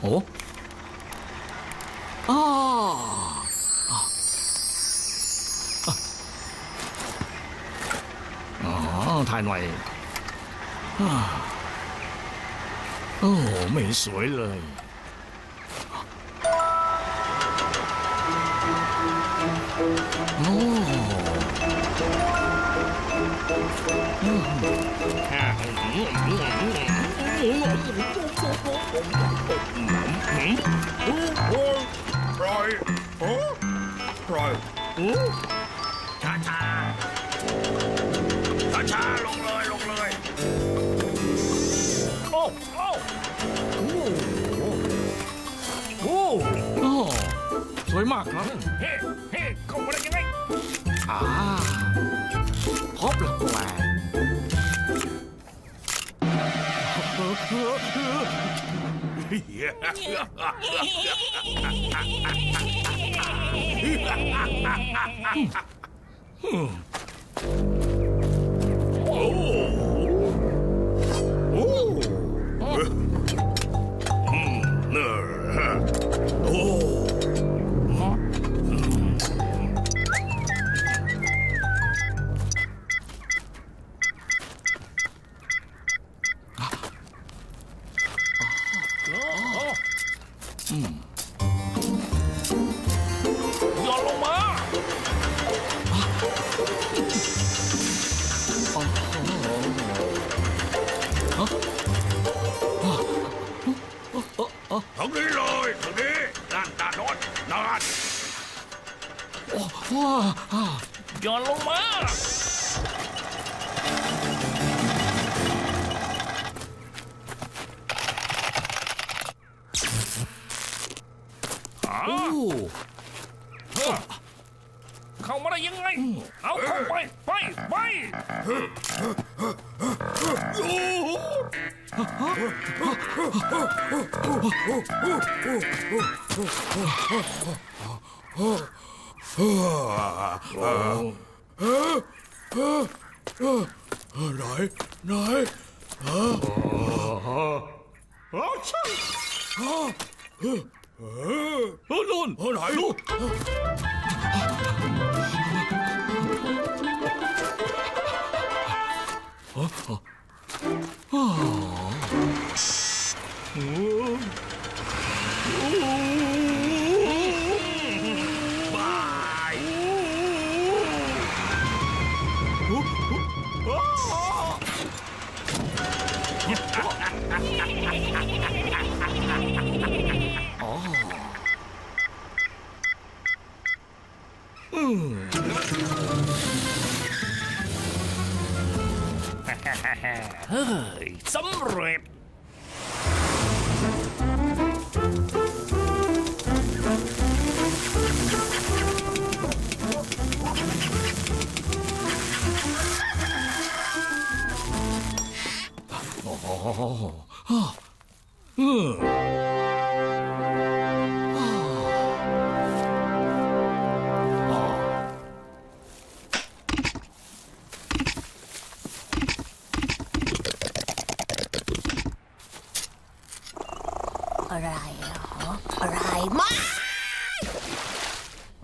โอ้อ่าอ่าอ๋อถ่ายหน่อยอ่าโอ้ไม่สวยเลยโอ้ปล่อยโอ้ปล่อยช้าช้าช้าช้าลงเลยลงเลยโอ้โอ้โอ้โอ้สวยมากครับ โว้อนลงมาโอ้เข้ามาได้ยังไง เอาเข้าไป ไป ไป ไหนไหนโอ้นู่นเออไหนลูกบ เฮ้ยสำเร็ เหรออะไรไม่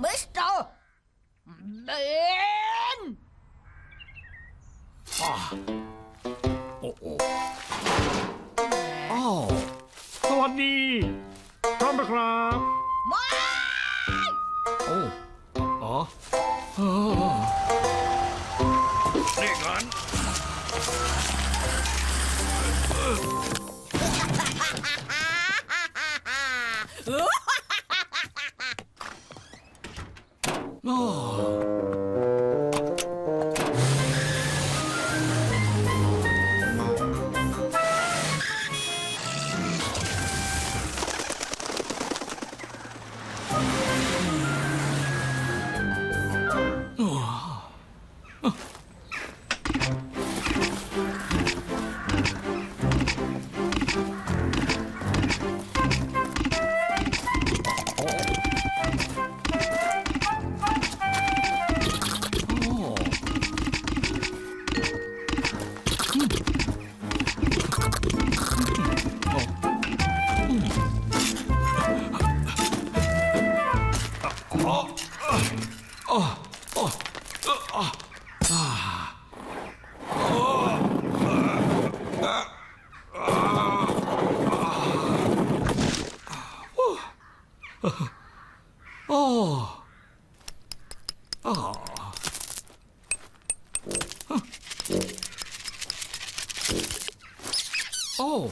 มิสเตอร์เบนโอ้โอ้อ้าวสวัสดีพร้อมไหมครับ ไม่ โอ้อ๋อเออนี่งั้น 어, 어, 어, 아. 어. 어. 어. 어. 어.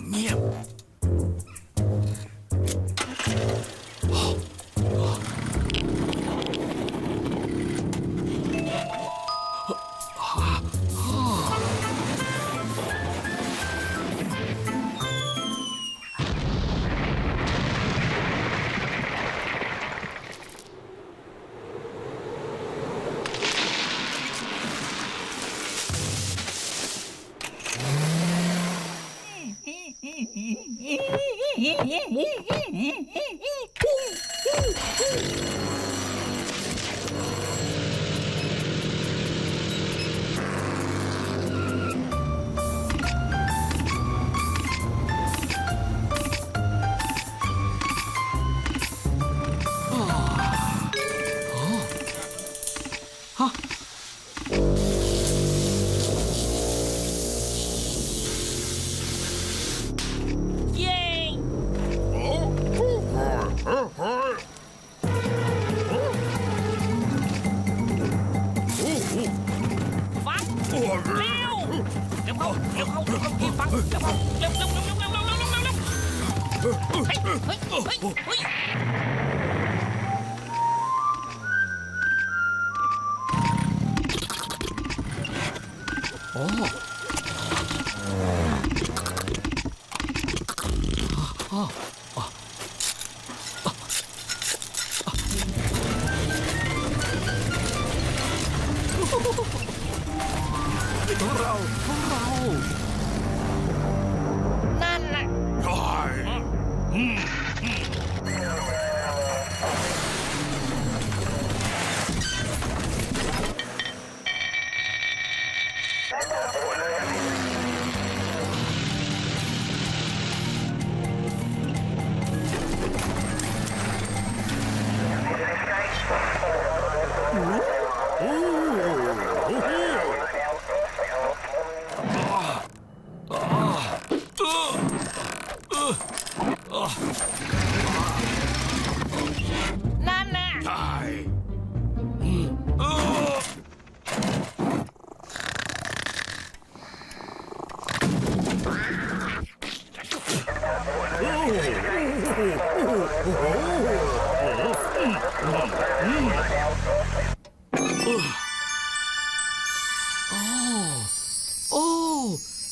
Nguy. Mm.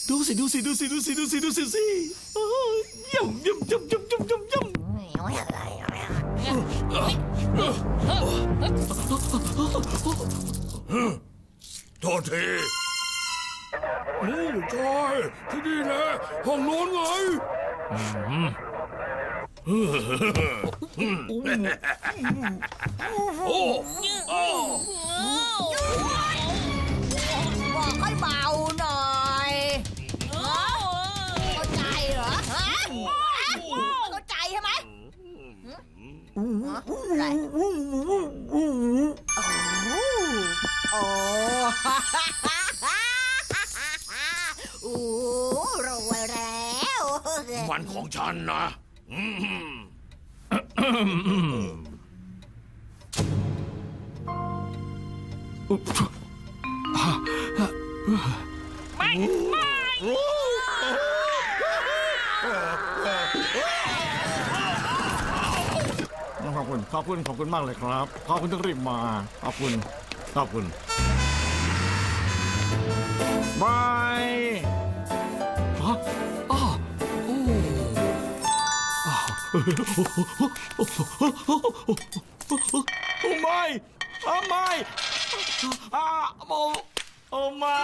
ดูสิดูสิดูสิดูสิดูสิดูสิสิโอ้ยยำยำยำยำยำยำยำโทษทีนี่ใช่ที่นี่แหละห้องน้นไงโอ้บอกให้เบา Right. Oh. Oh. oh. รู้แล้ว มันของฉันนะไม่ไม่ อบคุณ ขอบคุณ ขอบคุณมากเลยครับ ขอบคุณที่รีบมา ขอบคุณ ขอบคุณบายฮะอ้าวโอ้อ้าวโอ้ไม่อ้ไม่อ้าโอ้โอ้ไม่